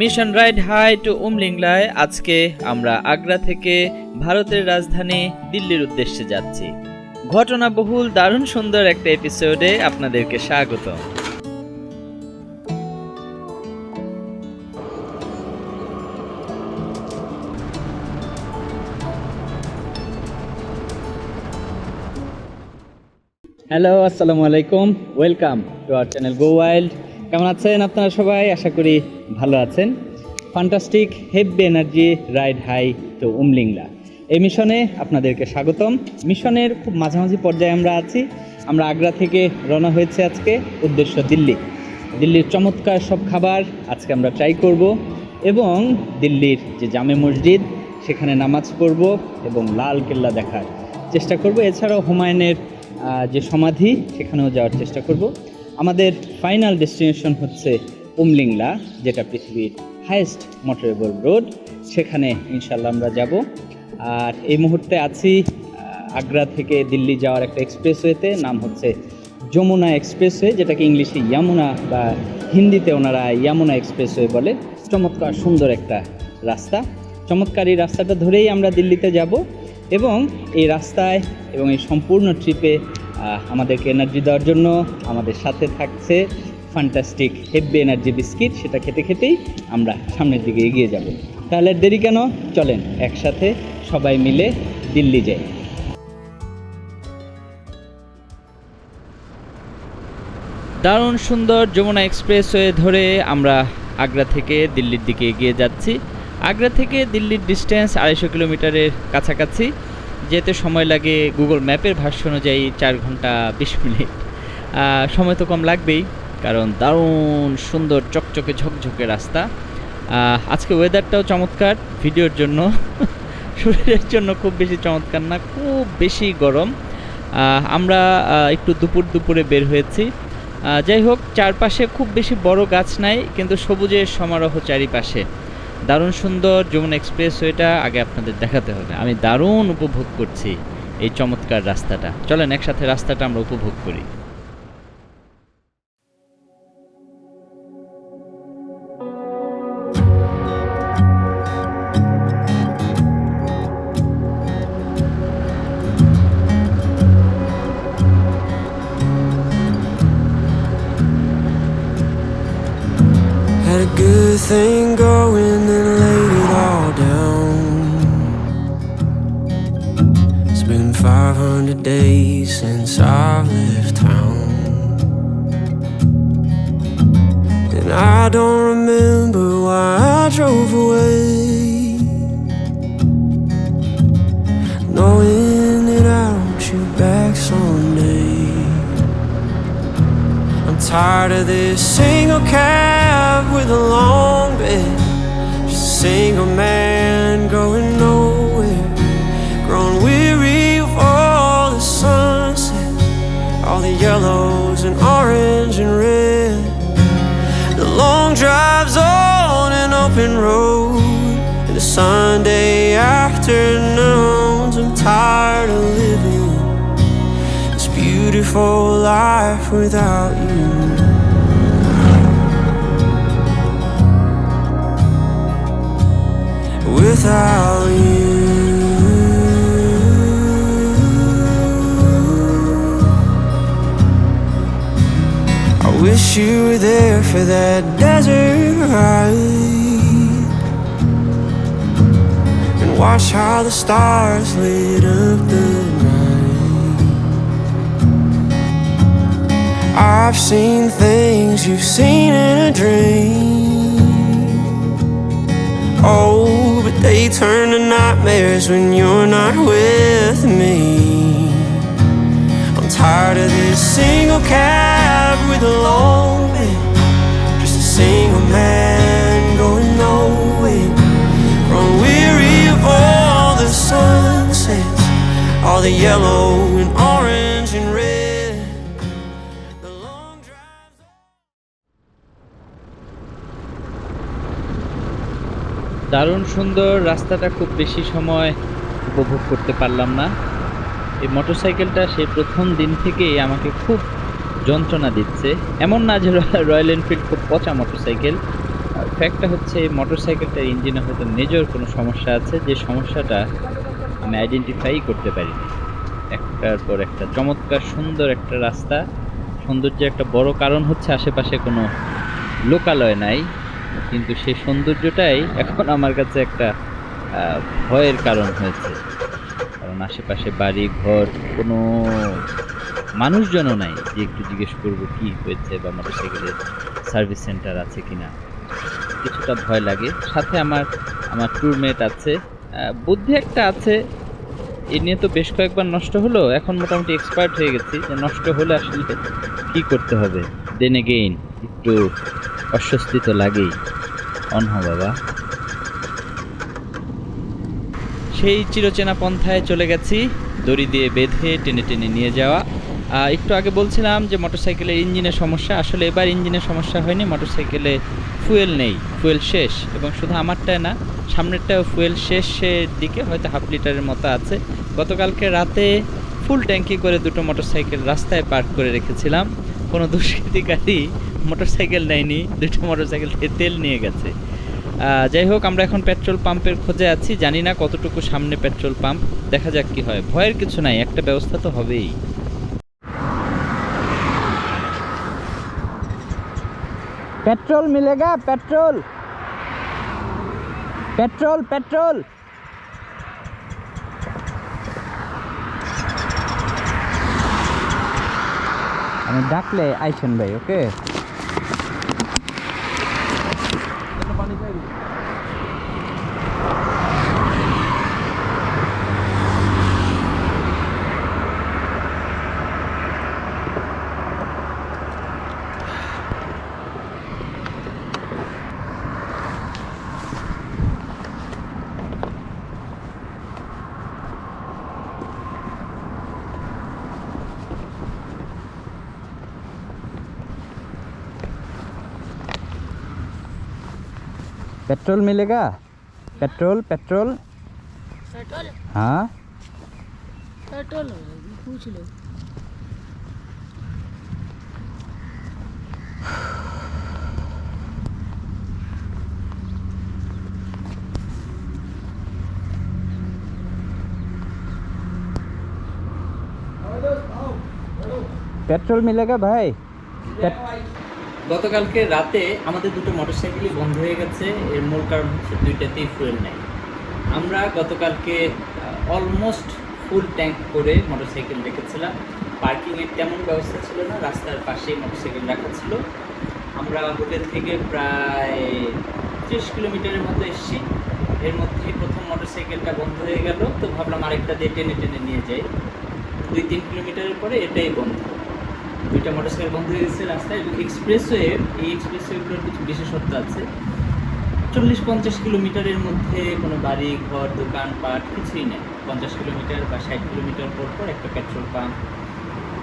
Mission ride high to উমলিংলায় আজকে আমরা আগ্রা থেকে ভারতের রাজধানী দিল্লির উদ্দেশ্যে যাচ্ছি। ঘটনা বহুল দারুণ সুন্দর একটা এপিসোডে আপনাদেরকে স্বাগত। হ্যালো আসসালামু আলাইকুম welcome to our channel go wild কেমন আছেন আপনারা সবাই? আশা করি ভালো আছেন। Fantastic heavy energy ride high to Umling La. এই মিশনে আপনাদেরকে স্বাগতম। মিশনের খুব মাঝামাঝি পর্যায়ে আমরা আছি। আমরা আগ্রা থেকে রওনা হয়েছে আজকে, উদ্দেশ্য দিল্লি। দিল্লির চমৎকার সব খাবার আজকে আমরা ট্রাই করব এবং দিল্লির যে জামে মসজিদ, সেখানে নামাজ পড়ব এবং লাল কেল্লা দেখার চেষ্টা করব। এছাড়াও হুমায়ুনের যে সমাধি, সেখানেও যাওয়ার চেষ্টা করব। আমাদের ফাইনাল ডেস্টিনেশন হচ্ছে উমলিংলা, যেটা পৃথিবীর হায়েস্ট মোটরেবল রোড সেখানে ইনশাল্লাহ আমরা যাব। আর এই মুহূর্তে আছি আগ্রা থেকে দিল্লি যাওয়ার একটা এক্সপ্রেসওয়েতে নাম হচ্ছে যমুনা এক্সপ্রেসওয়ে যেটাকে ইংলিশে ইয়ামুনা বা হিন্দিতে ওনারা ইয়ামুনা এক্সপ্রেসওয়ে বলে। চমৎকার, সুন্দর একটা রাস্তা। চমৎকার এই রাস্তাটা ধরেই আমরা দিল্লিতে যাব এবং এই রাস্তায় এবং এই সম্পূর্ণ ট্রিপে আমাদেরকে এনার্জি দেওয়ার জন্য আমাদের সাথে থাকছে ফ্যান্টাস্টিক হেভি এনার্জি বিস্কিট সেটা খেতে খেতেই আমরা সামনের দিকে এগিয়ে যাব। তাহলে দেরি কেন? চলেন, একসাথে সবাই মিলে দিল্লি যাই। দারুণ সুন্দর যমুনা এক্সপ্রেস এক্সপ্রেসওয়ে ধরে আমরা আগ্রা থেকে দিল্লির দিকে এগিয়ে যাচ্ছি। আগ্রা থেকে দিল্লির ডিস্টেন্স আড়াইশো কিলোমিটারের কাছাকাছি। যেতে সময় লাগে গুগল ম্যাপের ভাষ্য অনুযায়ী চার ঘণ্টা বিশ মিনিট। সময় তো কম লাগবেই, কারণ দারুণ সুন্দর চকচকে ঝকঝকে রাস্তা। আজকে ওয়েদারটাও চমৎকার ভিডিওর জন্য। শরীরের জন্য খুব বেশি চমৎকার না, খুব বেশি গরম। আমরা একটু দুপুর দুপুরে বের হয়েছি। যাই হোক, চারপাশে খুব বেশি বড় গাছ নাই, কিন্তু সবুজের সমারোহ চারিপাশে। দারুণ সুন্দর যমুনা এক্সপ্রেসওয়েটা আগে আপনাদের দেখাতে হবে। আমি দারুণ উপভোগ করছি এই চমৎকার রাস্তাটা। চলেন একসাথে রাস্তাটা আমরা উপভোগ করি। Had a good thing going, since I've left town. And I don't remember why I drove away. Knowing that I don't shoot back someday. I'm tired of this single cab with a long bed. Just a single man going yellows and orange and red. The long drives on an open road, and the Sunday afternoons. I'm tired of living this beautiful life without you. Without you, wish you were there for that desert ride and watch how the stars lit up the night. I've seen things you've seen in a dream. Oh, but they turn to nightmares when you're not with me. I'm tired of this single cab a. Just a single man going nowhere. Grown weary of all the sunsets, all the yellow and orange and red. দারুণ সুন্দর রাস্তাটা খুব বেশি সময় উপভোগ করতে পারলাম না এই মোটরসাইকেলটা সেই প্রথম দিন থেকেই আমাকে খুব যন্ত্রণা দিচ্ছে। এমন না যে রয়্যাল এনফিল্ড খুব পচা মোটরসাইকেল ফ্যাক্টটা হচ্ছে মোটরসাইকেলটার ইঞ্জিনে হয়তো মেজর কোনো সমস্যা আছে? যে সমস্যাটা আমি আইডেন্টিফাই করতে পারিনি। একটার পর একটা চমৎকার, সুন্দর একটা রাস্তা। সৌন্দর্যের একটা বড় কারণ হচ্ছে আশেপাশে কোনো লোকালয় নাই। কিন্তু সেই সৌন্দর্যটাই এখন আমার কাছে একটা ভয়ের কারণ হয়েছে। কারণ আশেপাশে বাড়ি, ঘর, কোনো মানুষজনও নাই যে একটু জিজ্ঞেস করব কি হয়েছে বা মোটরসাইকেলের সার্ভিস সেন্টার আছে কিনা। কিছুটা ভয় লাগে। সাথে আমার আমার ট্যুরমেট আছে বুদ্ধি একটা আছে। এ নিয়ে তো বেশ কয়েকবার নষ্ট হলো, এখন মোটামুটি এক্সপার্ট হয়ে গেছি। যে নষ্ট হলে আসলে কি করতে হবে? দেন এগেইন একটু অস্বস্তি তো লাগেই। অন বাবা। সেই চিরচেনা পন্থায় চলে গেছি। দড়ি দিয়ে বেঁধে টেনে টেনে নিয়ে যাওয়া। একটু আগে বলছিলাম যে মোটরসাইকেলের ইঞ্জিনের সমস্যা। আসলে এবার ইঞ্জিনের সমস্যা হয়নি মোটরসাইকেলে ফুয়েল নেই ফুয়েল শেষ। এবং শুধু আমারটায় না, সামনেরটাও ফুয়েল শেষের দিকে হয়তো হাফ লিটারের মতো আছে। গতকালকে রাতে ফুল ট্যাঙ্কি করে দুটো মোটরসাইকেল রাস্তায় পার্ক করে রেখেছিলাম। কোনো দুষ্কৃতিকারী মোটরসাইকেল নেয়নি, দুটো মোটরসাইকেল তেল নিয়ে গেছে। যাই হোক, আমরা এখন পেট্রোল পাম্পের খোঁজে আছি। জানি না কতটুকু সামনে পেট্রোল পাম্প দেখা যাক কি হয়। ভয়ের কিছু নাই, একটা ব্যবস্থা তো হবেই। पेट्रोल मिलेगा पेट्रोल पेट्रोल पेट्रोल আমি ডাকলে আইসেন ভাই ওকে पेट्रोल मिलेगा? Petrol petrol? पेट्रोल? हाँ? पेट्रोल पूछ लो। पेट्रोल मिलेगा भाई? पेट्रोल গতকালকে রাতে আমাদের দুটো মোটরসাইকেলই বন্ধ হয়ে গেছে। এর মূল কারণ হচ্ছে দুইটাতেই ফুয়েল নেই। আমরা গতকালকে অলমোস্ট ফুল ট্যাঙ্ক করে মোটরসাইকেল রেখেছিলাম। পার্কিংয়ের তেমন ব্যবস্থা ছিল না, রাস্তার পাশেই মোটরসাইকেল রাখা ছিল। আমরা হোটেল থেকে প্রায় ত্রিশ কিলোমিটারের মতো এসেছি। এর মধ্যে প্রথম মোটরসাইকেলটা বন্ধ হয়ে গেল। তো ভাবলাম আরেকটা দিয়ে টেনে টেনে নিয়ে যাই। দুই তিন কিলোমিটারের পরে এটাই বন্ধ। দুইটা মোটরসাইকেল বন্ধ হয়ে গেছে রাস্তায় এক্সপ্রেসওয়ে এই এক্সপ্রেসওয়েগুলোর কিছু বিশেষত্ব আছে। চল্লিশ পঞ্চাশ কিলোমিটারের মধ্যে কোনো বাড়ি, ঘর, দোকান, পাট কিছুই নেই। পঞ্চাশ কিলোমিটার বা ষাট কিলোমিটার পর পর একটা পেট্রোল পাম্প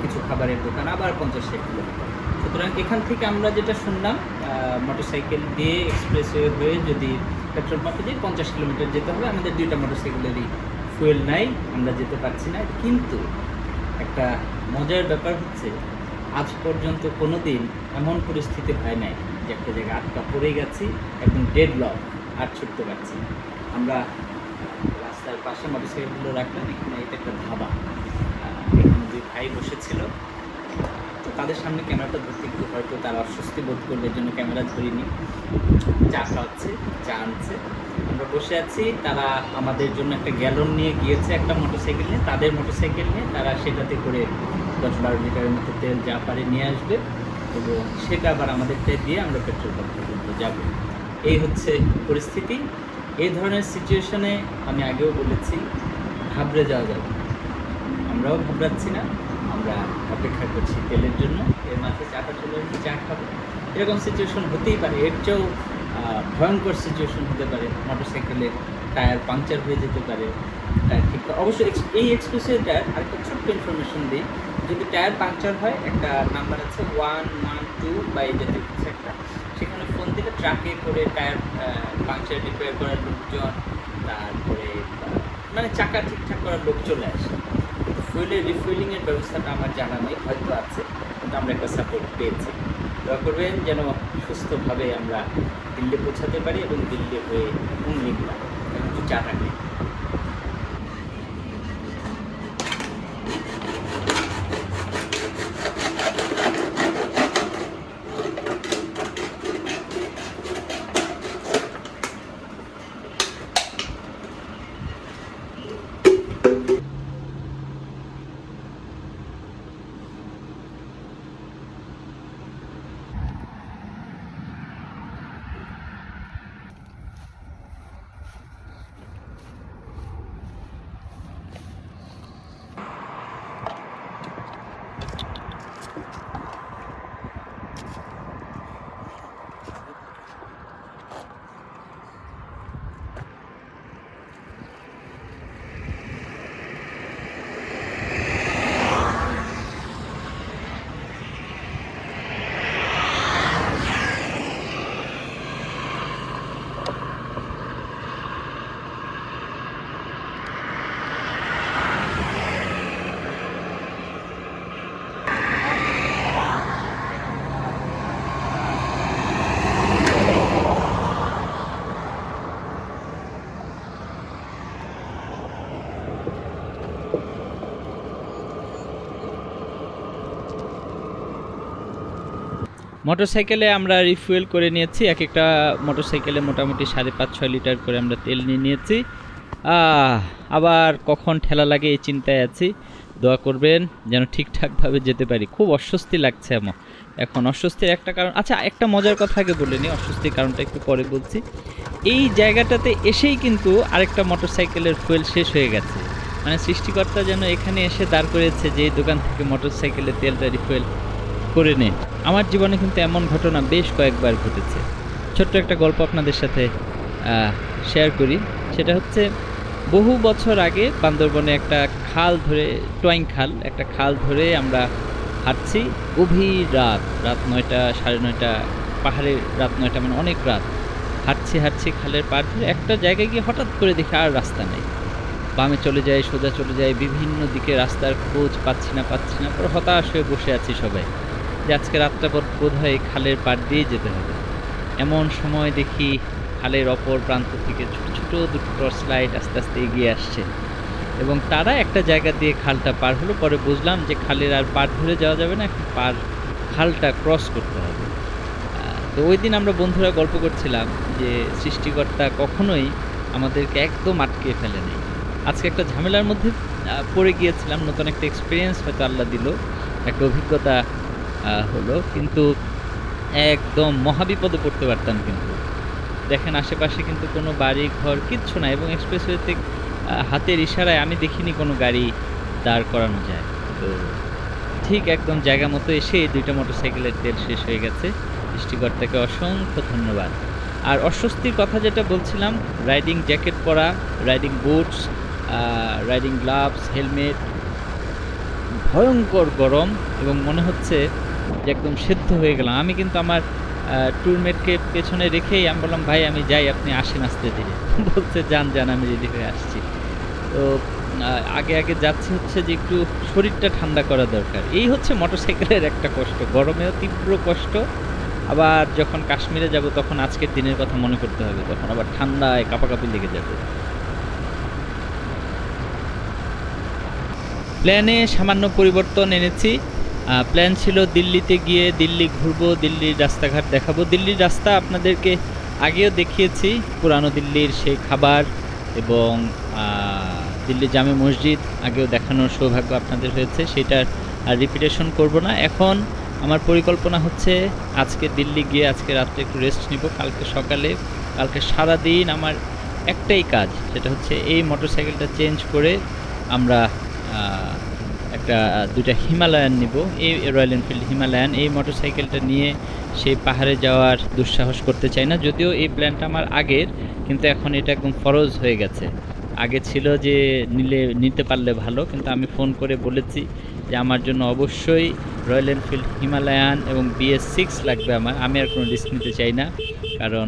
কিছু খাবারের দোকান, আবার পঞ্চাশ ষাট কিলোমিটার। সুতরাং এখান থেকে আমরা যেটা শুনলাম মোটরসাইকেল দিয়ে এক্সপ্রেসওয়ে হয়ে যদি পেট্রোল পাম্পে দিয়ে পঞ্চাশ কিলোমিটার যেতে হবে, আমাদের দুইটা মোটরসাইকেলেরই ফুয়েল নাই, আমরা যেতে পারছি না। কিন্তু একটা মজার ব্যাপার হচ্ছে আজ পর্যন্ত কোনো দিন এমন পরিস্থিতি হয় নাই যে একটা জায়গায় আটকা পড়ে গেছি, একদম ডেড লক আর ছুটতে পারছি আমরা রাস্তার পাশে মোটরসাইকেলগুলো রাখলাম, এখানে এটা একটা ধাবা। এখানে দুই ভাই বসেছিল। তো তাদের সামনে ক্যামেরাটা ধরতে একটু হয়তো তারা অস্বস্তি বোধ এর জন্য ক্যামেরা ধরিনি। চা খাওয়াচ্ছে, চা আনছে। আমরা বসে আছি, তারা আমাদের জন্য একটা গ্যালন নিয়ে গিয়েছে একটা মোটরসাইকেল নিয়ে। তাদের মোটরসাইকেল নিয়ে তারা সেটাতে করে দশ বারো লিটারের মতো তেল যা পারে নিয়ে আসবে এবং সেটা আবার আমাদেরটা দিয়ে আমরা পেট্রোল পাম্প পর্যন্ত যাব। এই হচ্ছে পরিস্থিতি। এই ধরনের সিচুয়েশনে আমি আগেও বলেছি, ঘাবড়ে যাওয়া যাবে আমরাও ঘাবড়াচ্ছি না, আমরা অপেক্ষা করছি তেলের জন্য। এর মাঝে চাটা চলে আসবে চা খাব। এরকম সিচুয়েশন হতেই পারে। এর চেয়েও ভয়ঙ্কর সিচুয়েশন হতে পারে। মোটরসাইকেলে টায়ার পাংচার হয়ে যেতে পারে। টায়ার ঠিক অবশ্যই এই এক্সপ্রেসের টায়ার আরেকটা ছোট্ট ইনফরমেশন দিই। যদি টায়ার পাংচার হয়, একটা নাম্বার আছে ওয়ান ওয়ান টু বা এই জাতীয় কিছু একটা সেখানে ফোন দিলে ট্রাকে করে টায়ার পাংচার রিপেয়ার করার লোকজন, তারপরে মানে চাকা ঠিকঠাক করার লোক চলে আসে। ফুয়েলের রিফুয়েলিংয়ের ব্যবস্থাটা আমার জানা নেই, হয়তো আছে, কিন্তু আমরা একটা সাপোর্ট পেয়েছি। দয়া করবেন যেন সুস্থভাবে আমরা দিল্লি পৌঁছাতে পারি এবং দিল্লি হয়ে উমলিংলা একটু চাটা খাই মোটরসাইকেলে আমরা রিফুয়েল করে নিয়েছি। এক একটা মোটরসাইকেলে মোটামুটি সাড়ে পাঁচ, ছয় লিটার করে আমরা তেল নিয়ে নিয়েছি। আবার কখন ঠেলা লাগে এই চিন্তায় আছি। দোয়া করবেন যেন ঠিকঠাকভাবে যেতে পারি। খুব অস্বস্তি লাগছে আমার। এখন অস্বস্তির একটা কারণ আচ্ছা একটা মজার কথা আগে বলে নিই, অস্বস্তির কারণটা একটু পরে বলছি। এই জায়গাটাতে এসেই কিন্তু আরেকটা মোটরসাইকেলের ফুয়েল শেষ হয়ে গেছে। মানে সৃষ্টিকর্তা যেন এখানে এসে দাঁড় করেছে যে দোকান থেকে মোটরসাইকেলের তেলটা রিফুয়েল করে নিন আমার জীবনে কিন্তু এমন ঘটনা বেশ কয়েকবার ঘটেছে। ছোট্ট একটা গল্প আপনাদের সাথে শেয়ার করি। সেটা হচ্ছে, বহু বছর আগে বান্দরবনে একটা খাল ধরে টোয়াইং খাল, একটা খাল ধরে আমরা হাঁটছি গভীর রাত রাত নয়টা, সাড়ে নয়টা, পাহাড়ের রাত নয়টা মানে অনেক রাত। হাঁটছি হাঁটছি খালের পাড় ধরে একটা জায়গায় গিয়ে হঠাৎ করে দেখি আর রাস্তা নেই। বামে চলে যায় সোজা চলে যায় বিভিন্ন দিকে রাস্তার খোঁজ পাচ্ছি না পাচ্ছি না, পরে হতাশ হয়ে বসে আছি সবাই। যে আজকে রাতটা পর বোধ হয় খালের পাড় দিয়ে যেতে হবে। এমন সময় দেখি খালের অপর প্রান্ত থেকে ছোট ছোট দুটো টর্চ লাইট আস্তে আস্তে এগিয়ে আসছে এবং তারা একটা জায়গা দিয়ে খালটা পার হলো। পরে বুঝলাম যে খালের আর পার ধরে যাওয়া যাবে না পার খালটা ক্রস করতে হবে। তো ওই দিন আমরা বন্ধুরা গল্প করছিলাম যে সৃষ্টিকর্তা কখনোই আমাদেরকে একদম আটকে ফেলে নেই। আজকে একটা ঝামেলার মধ্যে পড়ে গিয়েছিলাম, নতুন একটা এক্সপিরিয়েন্স হয়তো আল্লাহ দিল, একটা অভিজ্ঞতা হলো। কিন্তু একদম মহাবিপদে পড়তে পারতাম কিন্তু। দেখেন, আশেপাশে কিন্তু কোনো বাড়ি, ঘর কিচ্ছু না এবং এক্সপ্রেসওয়েতে হাতের ইশারায় আমি দেখিনি কোনো গাড়ি দাঁড় করানো যায়। তো ঠিক একদম জায়গা মতো এসে দুইটা মোটরসাইকেলের তেল শেষ হয়ে গেছে। সৃষ্টিকর্তাকে অসংখ্য ধন্যবাদ। আর অস্বস্তির কথা যেটা বলছিলাম রাইডিং জ্যাকেট পরা riding boots riding gloves helmet ভয়ঙ্কর গরম এবং মনে হচ্ছে যে একদম সেদ্ধ হয়ে গেলাম। আমি কিন্তু আমার ট্যুরমেটকে পেছনে রেখেই আমি বললাম, ভাই, আমি যাই, আপনি আসেন আসতে ধীরে। বলছে, যান যান, আমি রেডি হয়ে আসছি। তো আগে আগে যাচ্ছে হচ্ছে যে একটু শরীরটা ঠান্ডা করা দরকার। এই হচ্ছে মোটরসাইকেলের একটা কষ্ট। গরমেও তীব্র কষ্ট। আবার যখন কাশ্মীরে যাব, তখন আজকের দিনের কথা মনে করতে হবে। তখন আবার ঠান্ডায় কাঁপাকাঁপি লেগে যাবে। প্ল্যানে সামান্য পরিবর্তন এনেছি। প্ল্যান ছিল দিল্লিতে গিয়ে দিল্লি ঘুরবো, দিল্লির রাস্তাঘাট দেখাবো। দিল্লির রাস্তা আপনাদেরকে আগেও দেখিয়েছি, পুরানো দিল্লির সেই খাবার এবং দিল্লি জামে মসজিদ, আগেও দেখানোর সৌভাগ্য আপনাদের হয়েছে সেটার আর রিপিটেশন করব না। এখন আমার পরিকল্পনা হচ্ছে আজকে দিল্লি গিয়ে আজকে রাত্রে একটু রেস্ট নিব। কালকে সকালে, কালকে সারা দিন আমার একটাই কাজ, সেটা হচ্ছে এই মোটরসাইকেলটা চেঞ্জ করে আমরা একটা দুইটা হিমালয়ান নিব। এই রয়্যাল এনফিল্ড হিমালয়ান, এই মোটরসাইকেলটা নিয়ে সেই পাহাড়ে যাওয়ার দুঃসাহস করতে চাই না। যদিও এই প্ল্যানটা আমার আগের, কিন্তু এখন এটা একদম ফরজ হয়ে গেছে। আগে ছিল যে নিলে, নিতে পারলে ভালো, কিন্তু আমি ফোন করে বলেছি যে আমার জন্য অবশ্যই রয়্যাল এনফিল্ড হিমালয়ান এবং বিএস সিক্স লাগবে আমার। আমি আর কোনো রিস্ক নিতে চাই না, কারণ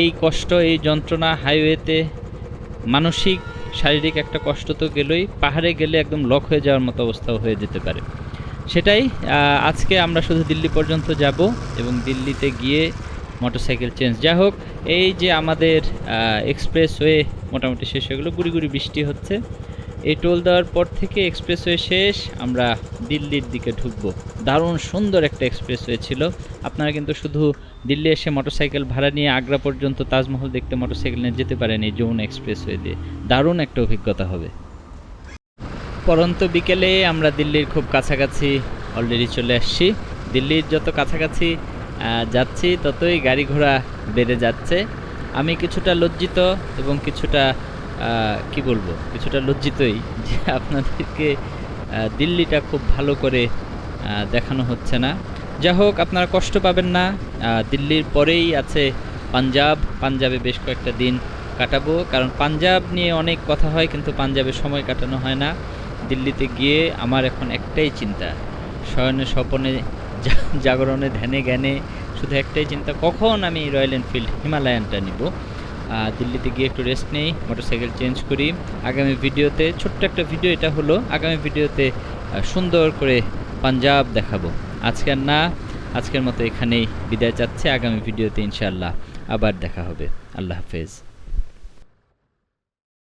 এই কষ্ট, এই যন্ত্রণা হাইওয়েতে মানসিক শারীরিক একটা কষ্ট তো গেলেই, পাহাড়ে গেলে একদম লক হয়ে যাওয়ার মতো অবস্থাও হয়ে যেতে পারে। সেটাই আজকে আমরা শুধু দিল্লি পর্যন্ত যাব এবং দিল্লিতে গিয়ে মোটরসাইকেল চেঞ্জ যা হোক, এই যে আমাদের এক্সপ্রেসওয়ে মোটামুটি শেষ হয়ে গেলো, গুড়ি বৃষ্টি হচ্ছে। এই টোল দেওয়ার পর থেকে এক্সপ্রেসওয়ে শেষ, আমরা দিল্লির দিকে ঢুকবো। দারুণ সুন্দর একটা এক্সপ্রেসওয়ে ছিল। আপনারা কিন্তু শুধু দিল্লি এসে মোটরসাইকেল ভাড়া নিয়ে আগ্রা পর্যন্ত তাজমহল দেখতে মোটরসাইকেল নিয়ে যেতে পারেন এই যৌন এক্সপ্রেসওয়ে দিয়ে। দারুণ একটা অভিজ্ঞতা হবে। পরন্ত বিকেলে আমরা দিল্লির খুব কাছাকাছি অলরেডি চলে আসছি। দিল্লির যত কাছাকাছি যাচ্ছি, ততই গাড়ি ঘোড়া বেড়ে যাচ্ছে। আমি কিছুটা লজ্জিত এবং কিছুটা কি বলব, কিছুটা লজ্জিতই যে আপনাদেরকে দিল্লিটা খুব ভালো করে দেখানো হচ্ছে না। যা হোক আপনারা কষ্ট পাবেন না। দিল্লির পরেই আছে পাঞ্জাব। পাঞ্জাবে বেশ কয়েকটা দিন কাটাবো। কারণ পাঞ্জাব নিয়ে অনেক কথা হয়, কিন্তু পাঞ্জাবে সময় কাটানো হয় না। দিল্লিতে গিয়ে আমার এখন একটাই চিন্তা। শয়নে স্বপনে জাগরণে ধ্যানে জ্ঞানে শুধু একটাই চিন্তা, কখন আমি রয়্যাল এনফিল্ড হিমালয়ানটা নিব? দিল্লিতে গিয়ে একটু রেস্ট নেই, মোটরসাইকেল চেঞ্জ করি। আগামী ভিডিওতে, ছোট্ট একটা ভিডিও, এটা হলো আগামী ভিডিওতে সুন্দর করে পাঞ্জাব দেখাবো। আজকে না, আজকের মতো এখানেই বিদায় চাচ্ছে। আগামী ভিডিওতে ইনশাআল্লাহ আবার দেখা হবে। আল্লাহ হাফেজ।